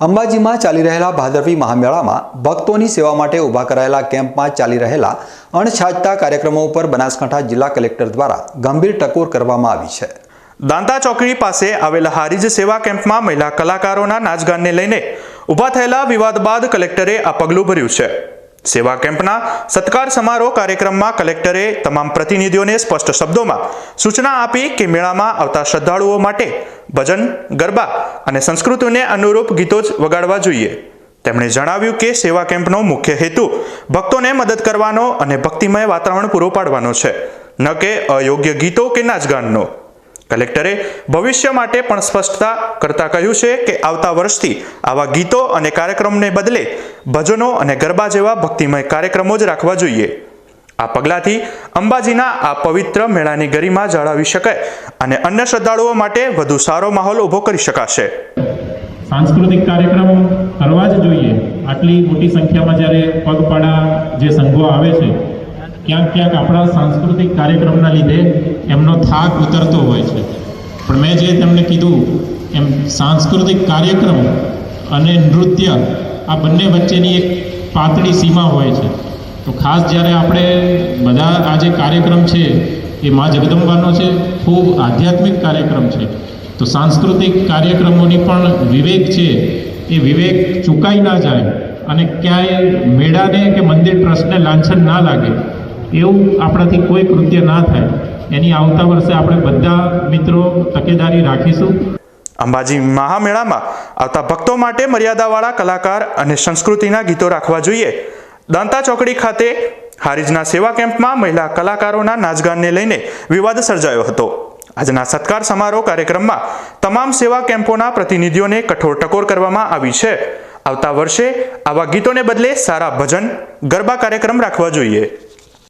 અંબાજીમાં ચાલી રહેલા ભાદરવી મહામેળામાં ભક્તોની સેવા માટે ઊભા કરાયેલા કેમ્પમાં ચાલી રહેલા અણછાજતા કાર્યક્રમો ઉપર બનાસકાંઠા જિલ્લા કલેક્ટર દ્વારા ગંભીર ટકોર કરવામાં આવી છે. દાંતા ચોકડી પાસે આવેલા હારીજ સેવા કેમ્પમાં મહિલા કલાકારોના નાચગાનને લઈને ઊભા થયેલા વિવાદ બાદ કલેક્ટરે આ પગલું ભર્યું છે. સેવા કેમ્પના સત્કાર સમારોહ કાર્યક્રમમાં કલેક્ટરે તમામ પ્રતિનિધિઓને સ્પષ્ટ શબ્દોમાં સૂચના આપી કે મેળામાં આવતા શ્રદ્ધાળુઓ માટે ભજન, ગરબા અને સંસ્કૃતિને અનુરૂપ ગીતો જ વગાડવા જોઈએ. તેમણે જણાવ્યું કે સેવા કેમ્પનો મુખ્ય હેતુ ભક્તોને મદદ કરવાનો અને ભક્તિમય વાતાવરણ પૂરું પાડવાનો છે, ન કે અયોગ્ય ગીતો કે નાચગાનનો. કલેક્ટરે ભવિષ્ય માટે પણ સ્પષ્ટતા કરતા કહ્યું છે કે આવતા વર્ષથી આવા ગીતો અને કાર્યક્રમને બદલે ભજનો અને ગરબા જેવા ભક્તિમય કાર્યક્રમો જ રાખવા જોઈએ. આ પગલાંથી અંબાજીના આ પવિત્ર મેળાની ગરિમા જાળવી શકાય અને અન્ય શ્રદ્ધાળુઓ માટે વધુ સારો માહોલ ઊભો કરી શકાશે. સાંસ્કૃતિક કાર્યક્રમ કરવા જ જોઈએ. આટલી મોટી સંખ્યામાં જ્યારે પગપાળા જે સંઘો આવે છે ક્યાંક ક્યાંક આપણા સાંસ્કૃતિક કાર્યક્રમના લીધે એમનો થાક ઉતરતો હોય છે. પણ મેં જે તમને કીધું, એમ સાંસ્કૃતિક કાર્યક્રમ અને નૃત્ય આ બંને વચ્ચેની એક પાતળી સીમા હોય છે. તો ખાસ જ્યારે આપણે બધા આ જે કાર્યક્રમ છે, એ મા જગદંબાનો છે, ખૂબ આધ્યાત્મિક કાર્યક્રમ છે. તો સાંસ્કૃતિક કાર્યક્રમોની પણ વિવેક છે, એ વિવેક ચૂકાઈ ના જાય અને ક્યાંય મેળાને કે મંદિર ટ્રસ્ટને લાંછન ના લાગે. એવું આપણાથી કોઈ કૃત્ય ના થાય. એની આવતા વર્ષે આપણે બધા મિત્રો તકેદારી રાખીશું. અંબાજી મહામેળામાં આવતા ભક્તો માટે મર્યાદાવાળા કલાકાર અને સંસ્કૃતિના ગીતો રાખવા જોઈએ. દાંતા ચોકડી ખાતે હારીજના સેવા કેમ્પમાં મહિલા કલાકારોના નાચગાનને લઈને વિવાદ સર્જાયો હતો. આજના સત્કાર સમારોહ કાર્યક્રમમાં તમામ સેવા કેમ્પોના પ્રતિનિધિઓને કઠોર ટકોર કરવામાં આવી છે. આવતા વર્ષે આવા ગીતોને બદલે સારા ભજન, ગરબા કાર્યક્રમ રાખવા જોઈએ.